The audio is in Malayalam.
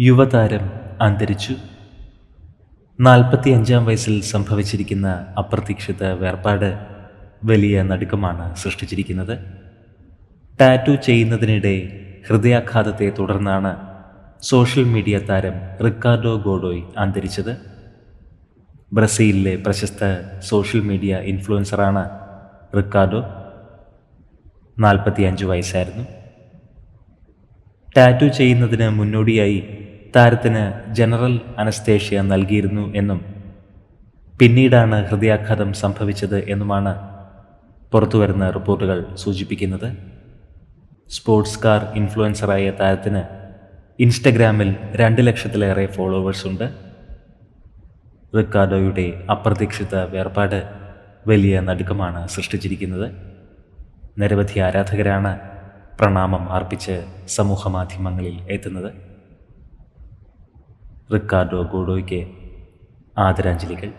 യുവതാരം അന്തരിച്ചു. നാൽപ്പത്തിയഞ്ചാം വയസ്സിൽ സംഭവിച്ചിരിക്കുന്ന അപ്രതീക്ഷിത വേർപാട് വലിയ നടുക്കമാണ് സൃഷ്ടിച്ചിരിക്കുന്നത്. ടാറ്റു ചെയ്യുന്നതിനിടെ ഹൃദയാഘാതത്തെ തുടർന്നാണ് സോഷ്യൽ മീഡിയ താരം റിക്കാർഡോ ഗോഡോയ് അന്തരിച്ചത്. ബ്രസീലിലെ പ്രശസ്ത സോഷ്യൽ മീഡിയ ഇൻഫ്ലുവൻസറാണ് റിക്കാർഡോ. നാൽപ്പത്തിയഞ്ച് വയസ്സായിരുന്നു. ടാറ്റു ചെയ്യുന്നതിന് മുന്നോടിയായി താരത്തിന് ജനറൽ അനസ്തേഷ്യ നൽകിയിരുന്നു എന്നും പിന്നീടാണ് ഹൃദയാഘാതം സംഭവിച്ചത് എന്നുമാണ് പുറത്തുവരുന്ന റിപ്പോർട്ടുകൾ സൂചിപ്പിക്കുന്നത്. സ്പോർട്സ് കാർ ഇൻഫ്ലുവൻസറായ താരത്തിന് ഇൻസ്റ്റഗ്രാമിൽ രണ്ട് ലക്ഷത്തിലേറെ ഫോളോവേഴ്സ് ഉണ്ട്. റിക്കാർഡോയുടെ അപ്രതീക്ഷിത വേർപാട് വലിയ നടുക്കമാണ് സൃഷ്ടിച്ചിരിക്കുന്നത്. നിരവധി ആരാധകരാണ് പ്രണാമം അർപ്പിച്ച് സമൂഹ മാധ്യമങ്ങളിൽ എത്തുന്നത്. റിക്കാർഡോ ഗോഡോയ്ക്ക് ആദരാഞ്ജലികൾ.